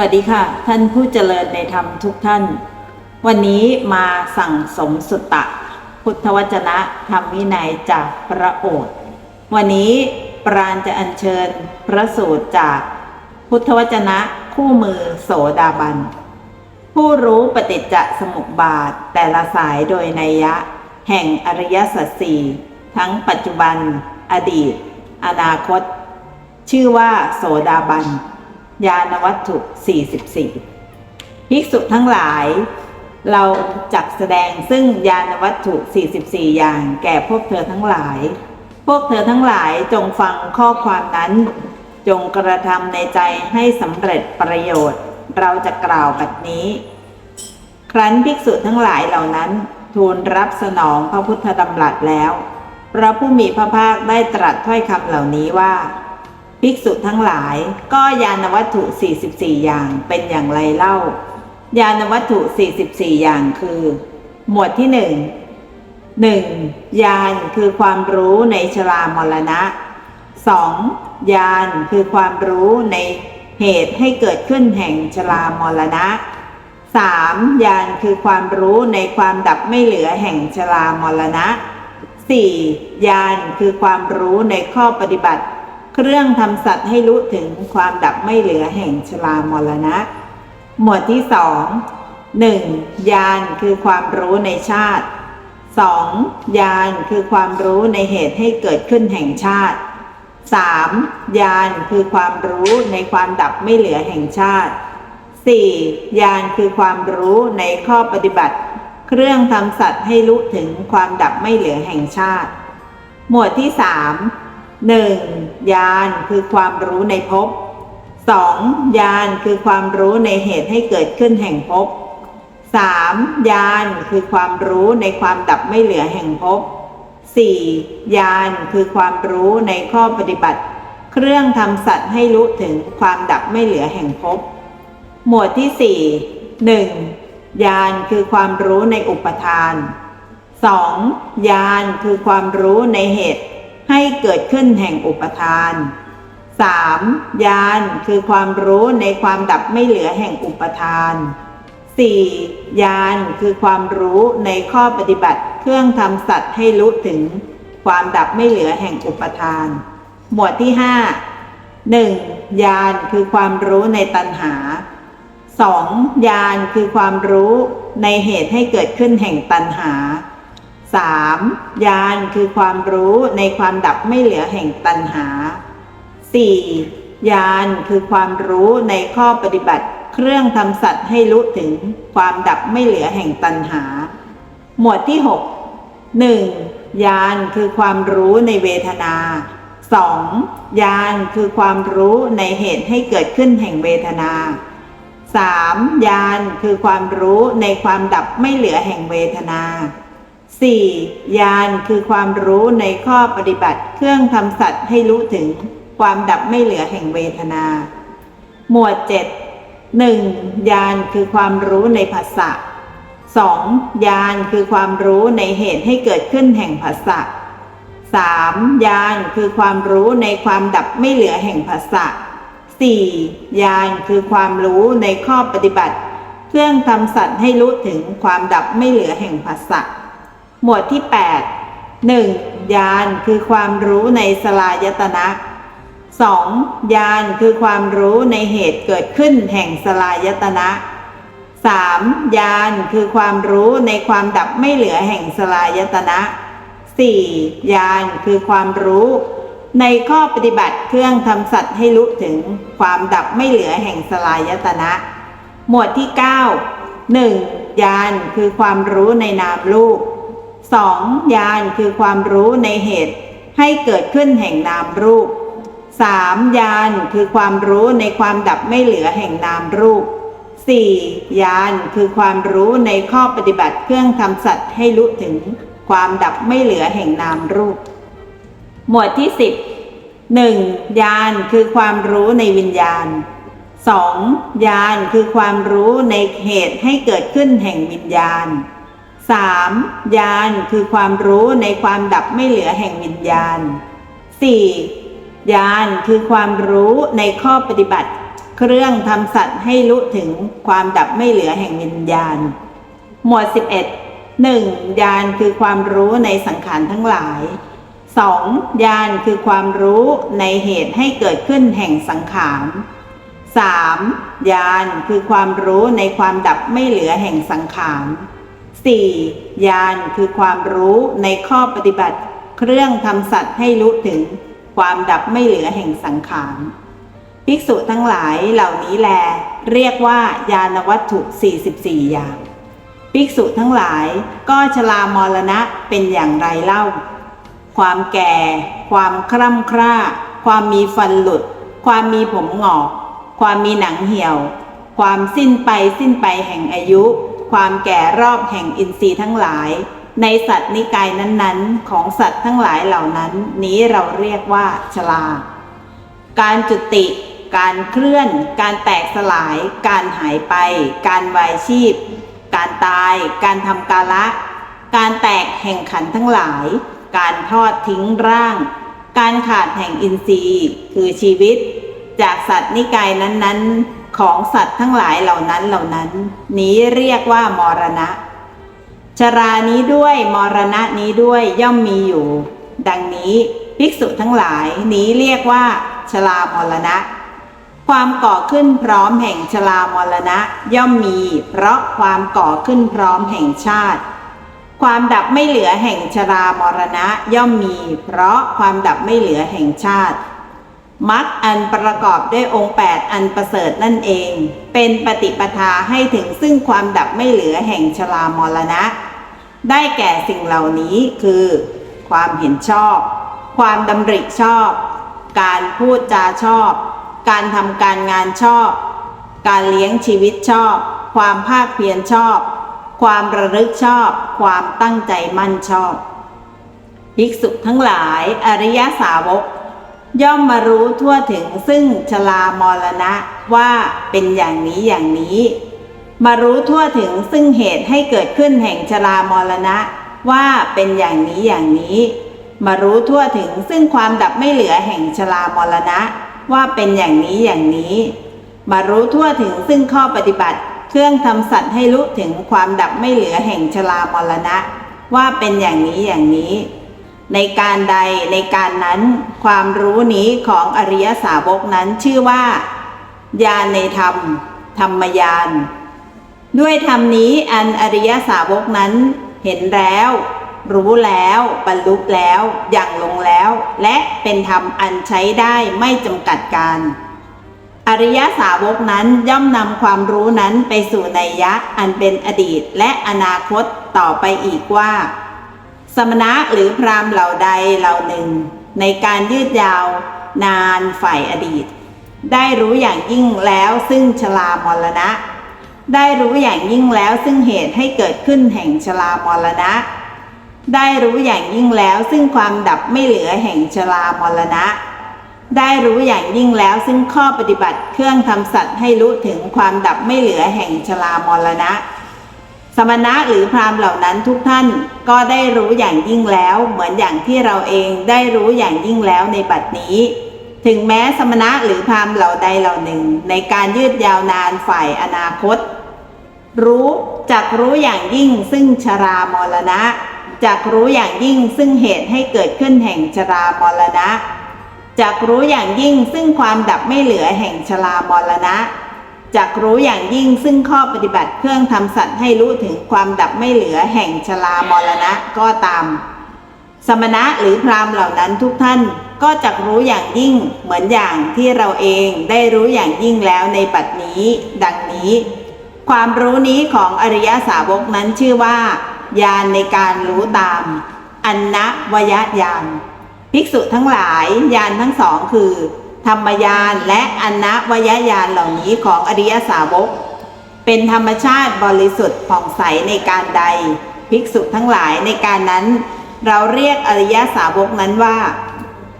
วัสดีค่ะ ท่านผู้เจริญในธรรมทุกท่าน วันนี้มาสั่งสมสุตตะ พุทธวจนะธรรมวินัยจากพระโอษฐ์วันนี้ปราณจะอัญเชิญพระสูตรจากพุทธวจนะคู่มือโสดาบัน ผู้รู้ปฏิจจสมุปบาทแต่ละสายโดยนัยยะ แห่งอริยสัจสี่ทั้งปัจจุบัน อดีต อนาคต ชื่อว่าโสดาบัน ยานวัตถุ 44 ภิกษุทั้งหลาย เราจักแสดงซึ่งยานวัตถุ 44 อย่างแก่พวกเธอทั้งหลาย พวกเธอทั้งหลายจงฟังข้อความนั้น จงกระทำในใจให้สำเร็จประโยชน์ เราจะกล่าวแบบนี้ ครั้นภิกษุทั้งหลายเหล่านั้น ทูลรับสนองพระพุทธดำรัสแล้ว พระผู้มีพระภาคได้ตรัสถ้อยคำเหล่านี้ว่า ภิกษุทั้งหลายก็ยานวัตถุ 44 อย่างเป็นอย่างไรเล่า ยานวัตถุ 44 อย่างคือ หมวดที่หนึ่งหนึ่งยานคือความรู้ในชรามรณะสองยานคือความรู้ในเหตุให้เกิดขึ้นแห่งชรามรณะสามยานคือความรู้ในความดับไม่เหลือแห่งชรามรณะสี่ยานคือความรู้ในข้อปฏิบัติ เครื่องทำสัตว์ให้รู้ถึงความดับไม่เหลือแห่งชรามรณะ หมวดที่สองหนึ่งยานคือความรู้ในชาติสองยานคือความรู้ในเหตุให้เกิดขึ้นแห่งชาติสามยานคือความรู้ในความดับไม่เหลือแห่งชาติสี่ยานคือความรู้ในข้อปฏิบัติ เครื่องทำสัตว์ให้รู้ถึงความดับไม่เหลือแห่งชาติ หมวดที่สามหนึ่งยานคือความรู้ในภพสองยานคือความรู้ในเหตุให้เกิดขึ้นแห่งภพสามยานคือความรู้ในความดับไม่เหลือแห่งภพสี่ยานคือความรู้ในข้อปฏิบัติ เครื่องทำสัตว์ให้รู้ถึงความดับไม่เหลือแห่งภพ หมวดที่สี่หนึ่งยานคือความรู้ในอุปทานสองยานคือความรู้ในเหตุ ให้เกิดขึ้นแห่งอุปทาน 3. ยานคือความรู้ในความดับไม่เหลือแห่งอุปทาน 4. ยานคือความรู้ในข้อปฏิบัติเครื่องทำสัตว์ให้รู้ถึงความดับไม่เหลือแห่งอุปทาน หมวดที่ 5 1. ยานคือความรู้ในตัณหา 2. ยานคือความรู้ในเหตุให้เกิดขึ้นแห่งตัณหา 3. ยานคือความรู้ในความดับไม่เหลือแห่งตัณหา 4. ยานคือความรู้ในข้อปฏิบัติ เครื่องทำสัตว์ให้รู้ถึงความดับไม่เหลือแห่งตัณหา หมวดที่ 6 1. ยานคือความรู้ในเวทนา 2. ยานคือความรู้ในเหตุให้เกิดขึ้นแห่งเวทนา 3. ยานคือความรู้ในความดับไม่เหลือแห่งเวทนา 4. ยานคือความรู้ในข้อปฏิบัติเครื่องทำสัตว์ให้รู้ถึงความดับไม่เหลือแห่งเวทนา หมวด 7 1. ยานคือความรู้ในภาษะ 2. ยานคือความรู้ในเหตุให้เกิดขึ้นแห่งภาษะ 3. ยานคือความรู้ในความดับไม่เหลือแห่งภาษะ 4. ยานคือความรู้ในข้อปฏิบัติ เครื่องทำสัตว์ให้รู้ถึงความดับไม่เหลือแห่งภาษะ หมวดที่ 8 1. ยานคือความรู้ในสลายตนะ 2. ยานคือความรู้ในเหตุเกิดขึ้นแห่งสลายตนะ 3. ยานคือความรู้ในความดับไม่เหลือแห่งสลายตนะ 4. ยานคือความรู้ ในข้อปฏิบัติเครื่องทำสัตว์ให้รู้ถึงความดับไม่เหลือแห่งสลายตนะ หมวดที่ 9 1. ยานคือความรู้ในนามรูป 2. ยานคือความรู้ในเหตุให้เกิดขึ้นแห่งนามรูป 3. ยานคือความรู้ในความดับไม่เหลือแห่งนามรูป 4. ยานคือความรู้ในข้อปฏิบัติเครื่องทำสัตว์ให้รู้ถึงความดับไม่เหลือแห่งนามรูป หมวดที่ 10 1. ยานคือความรู้ในวิญญาณ 2. ยานคือความรู้ในเหตุให้เกิดขึ้นแห่งวิญญาณ 3. ยานคือความรู้ในความดับไม่เหลือแห่งวิญญาณ 4. ยานคือความรู้ในข้อปฏิบัติ เครื่องทำสัตว์ให้รู้ถึงความดับไม่เหลือแห่งวิญญาณ หมวด 11 1. ญาณคือความรู้ในสังขารทั้งหลาย 2. ญาณคือความรู้ในเหตุให้เกิดขึ้นแห่งสังขาร 3. ญาณคือความรู้ในความดับไม่เหลือแห่งสังขาร 4. ญาณคือความรู้ในข้อปฏิบัติ เครื่องทำสัตว์ให้รู้ถึงความดับไม่เหลือแห่งสังขาร ภิกษุทั้งหลายเหล่านี้แล เรียกว่า ญาณวัตถุ 44 อย่าง ภิกษุทั้งหลายก็ชรามรณะเป็นอย่างไรเล่า ความแก่ ความคร่ำคร่า ความมีฟันหลุด ความมีผมหงอก ความมีหนังเหี่ยว ความสิ้นไปสิ้นไปแห่งอายุ ความแก่รอบแห่งอินทรีย์ทั้งหลาย ในสัตว์นิกายนั้นๆ ของสัตว์ทั้งหลายเหล่านั้น นี้เราเรียกว่าชราการจุติ การเคลื่อน การแตกสลาย การหายไป การวายชีพ การตาย การทำกาละ การแตกแห่งขันทั้งหลาย การทอดทิ้งร่าง การขาดแห่งอินทรีย์ คือชีวิต จากสัตว์นิกายนั้นๆ ของสัตว์ทั้งหลายเหล่านั้นเหล่านั้น นี้เรียกว่ามรณะ ชรานี้ด้วยมรณะนี้ด้วยย่อมมีอยู่ ดังนี้ภิกษุทั้งหลายนี้เรียกว่า ชรามรณะ ความก่อขึ้นพร้อมแห่งชรามรณะย่อมมี เพราะความก่อขึ้นพร้อมแห่งชาติ ความดับไม่เหลือแห่งชรามรณะย่อมมี เพราะความดับไม่เหลือแห่งชาติ มรรคอันประกอบด้วยองค์ 8 อันประเสริฐนั่นเอง เป็นปฏิปทาให้ถึงซึ่งความดับไม่เหลือแห่งชรามรณะ ได้แก่สิ่งเหล่านี้คือ ความเห็นชอบ ความดำริชอบ การพูดจาชอบ การทำการงานชอบ การเลี้ยงชีวิตชอบ ความภาคเพียรชอบ ความระลึกชอบ ความตั้งใจมั่นชอบ ภิกษุทั้งหลายอริยสาวก ย่อมมารู้ทั่วถึงซึ่งชลามรณะว่าเป็นอย่างนี้อย่างนี้ มารู้ทั่วถึงซึ่งเหตุให้เกิดขึ้นแห่งชรามรณะว่าเป็นอย่างนี้อย่างนี้ มารู้ทั่วถึงซึ่งความดับไม่เหลือแห่งชรามรณะว่าเป็นอย่างนี้อย่างนี้ มารู้ทั่วถึงซึ่งข้อปฏิบัติ เครื่องทำสัตว์ให้รู้ถึงความดับไม่เหลือแห่งชรามรณะว่าเป็นอย่างนี้อย่างนี้ ในการใดในการนั้น ความรู้นี้ของอริยสาวกนั้นชื่อว่า ญาณในธรรม ธรรมญาณด้วยธรรมนี้อันอริยสาวกนั้นเห็นแล้ว รู้แล้วบรรลุแล้วอย่างลงแล้ว และเป็นธรรมอันใช้ได้ไม่จำกัดการ อริยสาวกนั้นย่อมนำความรู้นั้นไปสู่ในัยยะอันเป็นอดีตและอนาคตต่อไปอีกว่า สมณะหรือพราหมณ์เหล่าใดเหล่าหนึ่ง ในการยืดยาวนานฝ่ายอดีต ได้รู้อย่างยิ่งแล้วซึ่งชลามรณะ ได้รู้อย่างยิ่งแล้วซึ่งเหตุให้เกิดขึ้นแห่งชลามรณะ ได้รู้อย่างยิ่งแล้วซึ่งความดับไม่เหลือแห่งชลามรณะ ได้รู้อย่างยิ่งแล้วซึ่งข้อปฏิบัติเครื่องทำสัตว์ให้รู้ถึงความดับไม่เหลือแห่งชลามรณะ สมณะหรือพราหมณ์เหล่านั้นทุกท่านก็ได้รู้อย่างยิ่งแล้ว เหมือนอย่างที่เราเองได้รู้อย่างยิ่งแล้วในบัดนี้ ถึงแม้สมณะหรือพราหมณ์เหล่าใดเหล่าหนึ่ง ในการยืดยาวนานฝ่ายอนาคต รู้จักรู้อย่างยิ่งซึ่งชรามรณะจักรู้อย่างยิ่งซึ่งเหตุให้เกิดขึ้นแห่งชรามรณะจักรู้อย่างยิ่งซึ่งความดับไม่เหลือแห่งชรามรณะ จักรู้อย่างยิ่งซึ่งข้อปฏิบัติเครื่องทำสัตว์ให้รู้ถึงความดับไม่เหลือแห่งชรามรณะก็ตาม สมณะหรือพรามเหล่านั้นทุกท่านก็จักรู้อย่างยิ่งเหมือนอย่างที่เราเองได้รู้อย่างยิ่งแล้วในปัจนี้ ดังนี้ ความรู้นี้ของอริยสาวกนั้นชื่อว่าญาณในการรู้ตาม อันนะวยญาณภิกษุทั้งหลายญาณทั้งสองคือ ธรรมญาณและอนนวยญาณเหล่านี้ของอริยสาวก เป็นธรรมชาติบริสุทธิ์ผ่องใสในการใด ภิกษุทั้งหลายในการนั้น เราเรียกอริยสาวกนั้นว่า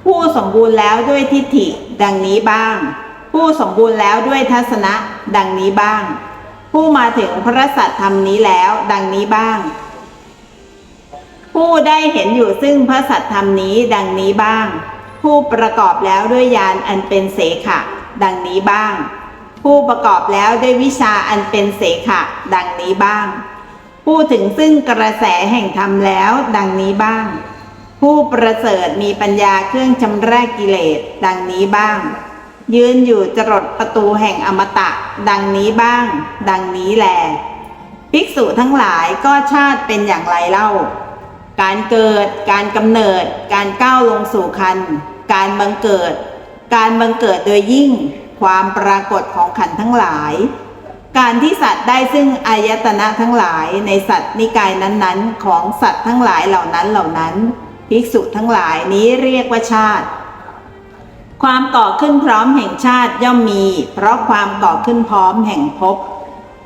ผู้สมบูรณ์แล้วด้วยทิฏฐิ ดังนี้บ้าง ผู้สมบูรณ์แล้วด้วยทัศนะ ดังนี้บ้าง ผู้มาถึงพระสัตธรรมนี้แล้ว ดังนี้บ้าง ผู้ได้เห็นอยู่ซึ่งพระสัตธรรมนี้ดังนี้บ้าง ผู้ประกอบแล้วด้วยญาณอันเป็นเสขะ ดังนี้บ้าง ผู้ประกอบแล้วด้วยวิชาอันเป็นเสขะ ดังนี้บ้าง ผู้ถึงซึ่งกระแสแห่งธรรมแล้ว ดังนี้บ้าง ผู้ประเสริฐมีปัญญาเครื่องชำระกิเลส ดังนี้บ้าง ยืนอยู่จรดประตูแห่งอมตะ ดังนี้บ้าง ดังนี้แล ภิกษุทั้งหลายก็ชาติเป็นอย่างไรเล่า การเกิด การกำเนิด การก้าวลงสู่คัน การบังเกิด การบังเกิดโดยยิ่ง ความปรากฏของขันทั้งหลาย การที่สัตว์ได้ซึ่งอายตนะทั้งหลายในสัตว์นิกายนั้นๆ ของสัตว์ทั้งหลายเหล่านั้นเหล่านั้น ภิกษุทั้งหลายนี้เรียกว่าชาติ ความก่อขึ้นพร้อมแห่งชาติย่อมมี เพราะความก่อขึ้นพร้อมแห่งภพ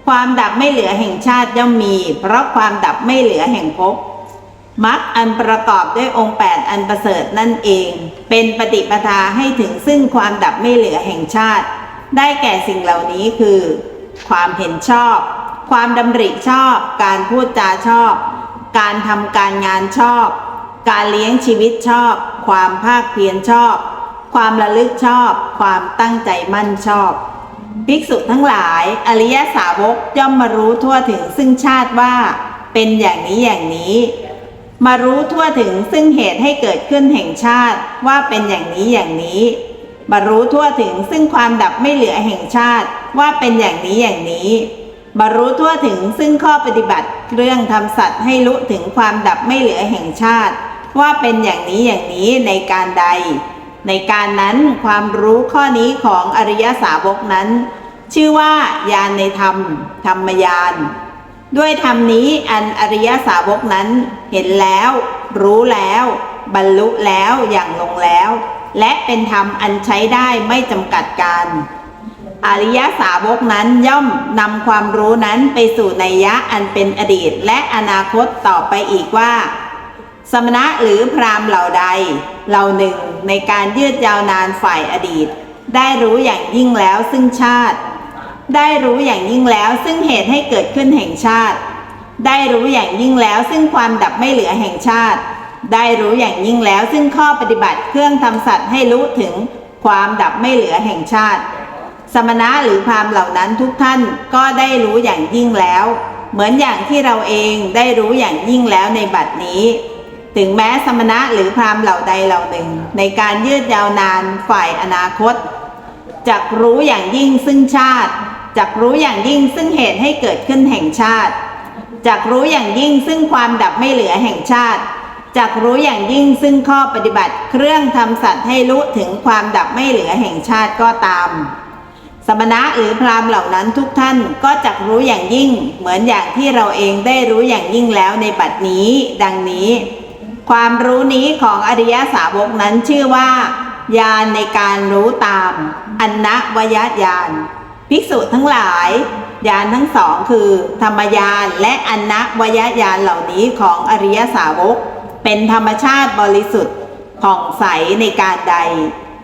ความดับไม่เหลือแห่งชาติย่อมมี เพราะความดับไม่เหลือแห่งภพ มรรคอันประกอบด้วยองค์แปดอันประเสริฐนั่นเอง เป็นปฏิปทาให้ถึงซึ่งความดับไม่เหลือแห่งชาติ ได้แก่สิ่งเหล่านี้คือ ความเห็นชอบ ความดำริชอบ การพูดจาชอบ การทำการงานชอบ การเลี้ยงชีวิตชอบ ความภาคเพียรชอบ ความระลึกชอบ ความตั้งใจมั่นชอบภิกษุทั้งหลาย อริยสาวกย่อมมารู้ทั่วถึงซึ่งชาติว่า เป็นอย่างนี้อย่างนี้ มารู้ทั่วถึงซึ่งเหตุให้เกิดขึ้นแห่งชาติว่าเป็นอย่างนี้อย่างนี้ มารู้ทั่วถึงซึ่งความดับไม่เหลือแห่งชาติว่าเป็นอย่างนี้อย่างนี้ มารู้ทั่วถึงซึ่งข้อปฏิบัติเรื่องทำสัตว์ให้รู้ถึงความดับไม่เหลือแห่งชาติ ว่าเป็นอย่างนี้อย่างนี้ในการใด ในการนั้นความรู้ข้อนี้ของอริยสาวกนั้น ชื่อว่าญาณในธรรม ธรรมญาณ ด้วยธรรมนี้อันอริยสาวกนั้นเห็นแล้ว รู้แล้ว บรรลุแล้วอย่างลงแล้ว และเป็นธรรมอันใช้ได้ไม่จำกัดการ อริยสาวกนั้นย่อมนำความรู้นั้นไปสู่ในยยะอันเป็นอดีตและอนาคตต่อไปอีกว่า สมณะหรือพราหมณ์เหล่าใด เหล่าหนึ่งในการยืดยาวนานฝ่ายอดีต ได้รู้อย่างยิ่งแล้วซึ่งชาติ ได้รู้อย่างยิ่งแล้วซึ่งเหตุให้เกิดขึ้นแห่งชาติ ได้รู้อย่างยิ่งแล้วซึ่งความดับไม่เหลือแห่งชาติ ได้รู้อย่างยิ่งแล้วซึ่งข้อปฏิบัติเครื่องทำสัตว์ให้รู้ถึงความดับไม่เหลือแห่งชาติ สมณะหรือพราหมณ์เหล่านั้นทุกท่านก็ได้รู้อย่างยิ่งแล้ว เหมือนอย่างที่เราเองได้รู้อย่างยิ่งแล้วในบัดนี้ ถึงแม้สมณะหรือพราหมณ์เหล่าใดเหล่าหนึ่ง ในการยืดยาวนานฝ่ายอนาคตจักรู้อย่างยิ่งซึ่งชาติ จักรู้อย่างยิ่งซึ่งเหตุให้เกิดขึ้นแห่งชาติจักรู้อย่างยิ่งซึ่งความดับไม่เหลือแห่งชาติจักรู้อย่างยิ่งซึ่งข้อปฏิบัติเครื่องทำสัตว์ให้รู้ถึงความดับไม่เหลือแห่งชาติก็ตาม สมณะหรือพราหมณ์เหล่านั้นทุกท่านก็จักรู้อย่างยิ่ง เหมือนอย่างที่เราเองได้รู้อย่างยิ่งแล้วในบัดนี้ ดังนี้ ความรู้นี้ของอริยสาวกนั้นชื่อว่าญาณในการรู้ตามอันนะวยญาณ ภิกษุทั้งหลาย ญาณทั้งสองคือ ธรรมญาณและอันนะวยญาณเหล่านี้ของอริยสาวก เป็นธรรมชาติบริสุทธิ์ผ่องใสในการใด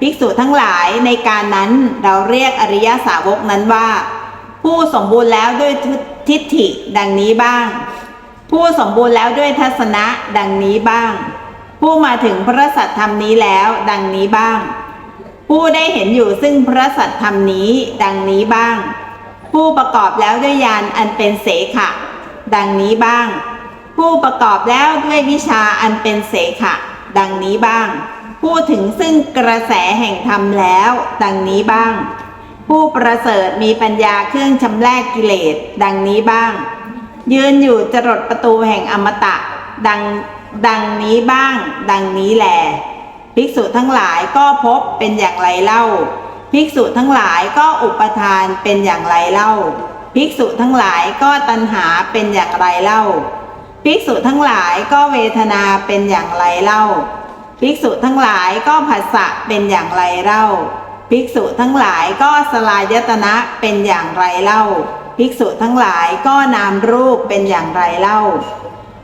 ภิกษุทั้งหลายในการนั้นเราเรียกอริยสาวกนั้นว่า ผู้สมบูรณ์แล้วด้วยทิฏฐิดังนี้บ้าง ผู้สมบูรณ์แล้วด้วยทัศนะดังนี้บ้าง ผู้มาถึงพระสัตธรรมนี้แล้วดังนี้บ้าง ผู้ได้เห็นอยู่ซึ่งพระสัตธรรมนี้ดังนี้บ้าง ผู้ประกอบแล้วด้วยญาณอันเป็นเสขะ ดังนี้บ้าง ผู้ประกอบแล้วด้วยวิชาอันเป็นเสขะ ดังนี้บ้างผู้ถึงซึ่งกระแสแห่งธรรมแล้ว ดังนี้บ้าง ผู้ประเสริฐมีปัญญาเครื่องชำแรกกิเลส ดังนี้บ้าง ยืนอยู่จรดประตูแห่งอมตะ ดังดังนี้บ้าง ดังนี้แหละ ภิกษุทั้งหลายก็พบเป็นอย่างไรเล่า ภิกษุทั้งหลายก็อุปทานเป็นอย่างไรเล่า ภิกษุทั้งหลายก็ตัณหาเป็นอย่างไรเล่า ภิกษุทั้งหลายก็เวทนาเป็นอย่างไรเล่า ภิกษุทั้งหลายก็ผัสสะเป็นอย่างไรเล่า ภิกษุทั้งหลายก็สลายตนะเป็นอย่างไรเล่า ภิกษุทั้งหลายก็นามรูปเป็นอย่างไรเล่า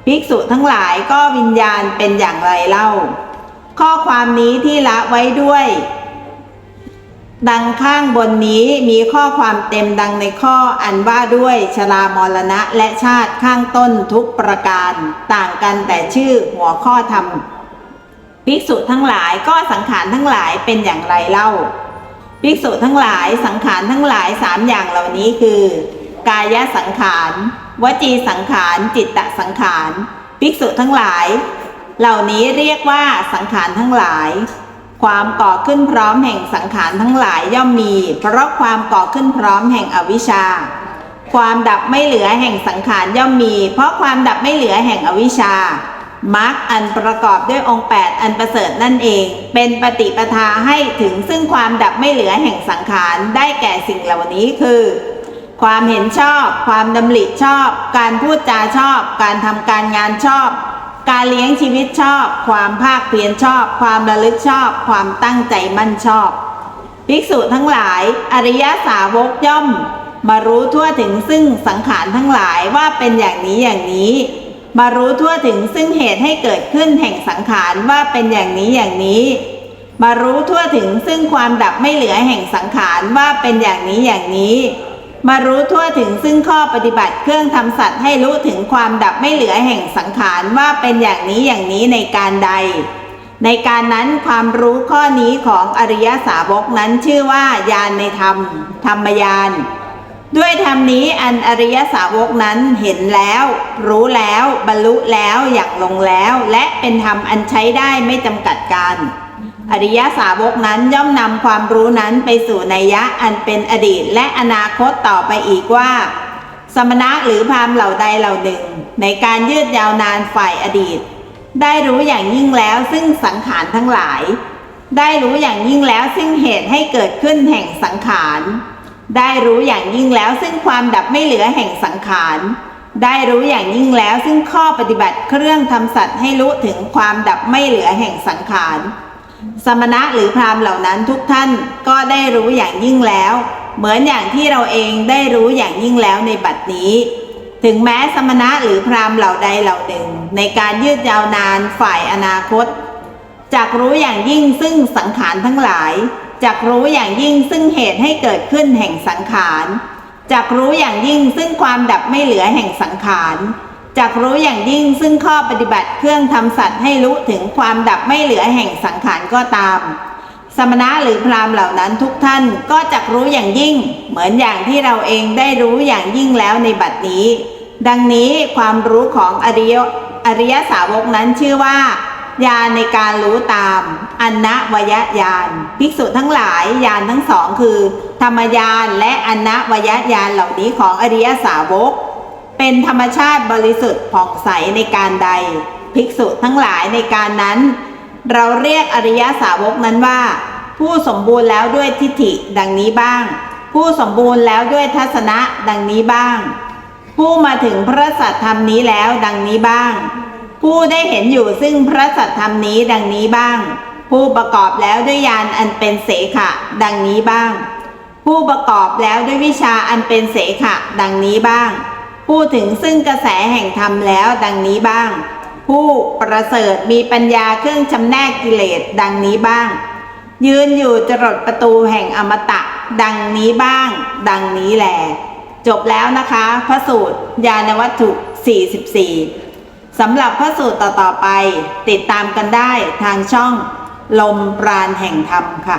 ภิกษุทั้งหลายก็วิญญาณเป็นอย่างไรเล่า ข้อความนี้ที่ละไว้ด้วย ดังข้างบนนี้มีข้อความเต็มดังในข้ออันว่าด้วยชรามรณะและชาติข้างต้นทุกประการ ต่างกันแต่ชื่อหัวข้อธรรมภิกษุทั้งหลายก็สังขารทั้งหลายเป็นอย่างไรเล่า ภิกษุทั้งหลายสังขารทั้งหลายสามอย่างเหล่านี้คือ กายสังขาร วจีสังขาร จิตตสังขาร ภิกษุทั้งหลาย เหล่านี้เรียกว่าสังขารทั้งหลาย ความก่อขึ้นพร้อมแห่งสังขารทั้งหลายย่อมมี เพราะความก่อขึ้นพร้อมแห่งอวิชชา ความดับไม่เหลือแห่งสังขารย่อมมี เพราะความดับไม่เหลือแห่งอวิชชามรรคอันประกอบด้วยองค์ 8 อันประเสริฐนั่นเอง เป็นปฏิปทาให้ถึงซึ่งความดับไม่เหลือแห่งสังขารได้แก่สิ่งเหล่านี้คือ ความเห็นชอบ ความดำริชอบ การพูดจาชอบ การทำการงานชอบ การเลี้ยงชีวิตชอบ ความภาคเพียรชอบ ความระลึกชอบ ความตั้งใจมั่นชอบ ภิกษุทั้งหลาย อริยสาวกย่อม มารู้ทั่วถึงซึ่งสังขารทั้งหลายว่าเป็นอย่างนี้อย่างนี้ มารู้ทั่วถึงซึ่งเหตุให้เกิดขึ้นแห่งสังขารว่าเป็นอย่างนี้อย่างนี้ มารู้ทั่วถึงซึ่งความดับไม่เหลือแห่งสังขารว่าเป็นอย่างนี้อย่างนี้ มารู้ทั่วถึงซึ่งข้อปฏิบัติเครื่องทำสัตว์ให้รู้ถึงความดับไม่เหลือแห่งสังขารว่าเป็นอย่างนี้อย่างนี้ในการใด ในการนั้นความรู้ข้อนี้ของอริยสาวกนั้นชื่อว่าญาณในธรรม ธรรมญาณด้วยธรรมนี้อันอริยสาวกนั้นเห็นแล้ว รู้แล้ว บรรลุแล้วอย่างลงแล้ว และเป็นธรรมอันใช้ได้ไม่จำกัดการ อริยสาวกนั้นย่อมนำความรู้นั้นไปสู่นัยยะอันเป็นอดีตและอนาคตต่อไปอีกว่า สมณะหรือพราหมณ์เหล่าใดเหล่าหนึ่ง ในการยืดยาวนานฝ่ายอดีต ได้รู้อย่างยิ่งแล้วซึ่งสังขารทั้งหลาย ได้รู้อย่างยิ่งแล้วซึ่งเหตุให้เกิดขึ้นแห่งสังขาร ได้รู้อย่างยิ่งแล้วซึ่งความดับไม่เหลือแห่งสังขารได้รู้อย่างยิ่งแล้วซึ่งข้อปฏิบัติเครื่องทำสัตว์ให้รู้ถึงความดับไม่เหลือแห่งสังขาร สมณะหรือพราหมณ์เหล่านั้นทุกท่านก็ได้รู้อย่างยิ่งแล้ว เหมือนอย่างที่เราเองได้รู้อย่างยิ่งแล้วในบัดนี้ ถึงแม้สมณะหรือพราหมณ์เหล่าใดเหล่าหนึ่ง ในการยืดยาวนานฝ่ายอนาคตจากรู้อย่างยิ่งซึ่งสังขารทั้งหลายจากรู้อย่างยิ่งซึ่งเหตุให้เกิดขึ้นแห่งสังขารจากรู้อย่างยิ่งซึ่งความดับไม่เหลือแห่งสังขาร จากรู้อย่างยิ่งซึ่งข้อปฏิบัติเครื่องทำสัตว์ให้รู้ถึงความดับไม่เหลือแห่งสังขารก็ตาม สมณะหรือพราหมณ์เหล่านั้นทุกท่านก็จักรู้อย่างยิ่ง เหมือนอย่างที่เราเองได้รู้อย่างยิ่งแล้วในบัดนี้ ดังนี้ความรู้ของอริยอริยสาวกนั้นชื่อว่าญาณในการรู้ตาม อันนะวยญาณภิกษุทั้งหลายญาณทั้งสองคือ ธรรมญาณและอันนะวยญาณเหล่านี้ของอริยสาวก เป็นธรรมชาติบริสุทธิ์ผ่องใสในการใด ภิกษุทั้งหลายในการนั้น เราเรียกอริยสาวกนั้นว่า ผู้สมบูรณ์แล้วด้วยทิฏฐิดังนี้บ้าง ผู้สมบูรณ์แล้วด้วยทัศนะดังนี้บ้าง ผู้มาถึงพระสัทธรรมนี้แล้วดังนี้บ้าง ผู้ได้เห็นอยู่ซึ่งพระสัทธรรมนี้ดังนี้บ้าง ผู้ประกอบแล้วด้วยญาณอันเป็นเสขะ ดังนี้บ้าง ผู้ประกอบแล้วด้วยวิชาอันเป็นเสขะ ดังนี้บ้าง ผู้ถึงซึ่งกระแสแห่งธรรมแล้วดังนี้บ้าง ผู้ประเสริฐมีปัญญาเครื่องชำแนกกิเลสดังนี้บ้าง ยืนอยู่จรดประตูแห่งอมตะ ดังนี้บ้าง ดังนี้แหลจบแล้วนะคะ พระสูตรญาณวัตถุ 44 สำหรับพระสูตรต่อๆไป ติดตามกันได้ทางช่อง ลมปราณแห่งธรรมค่ะ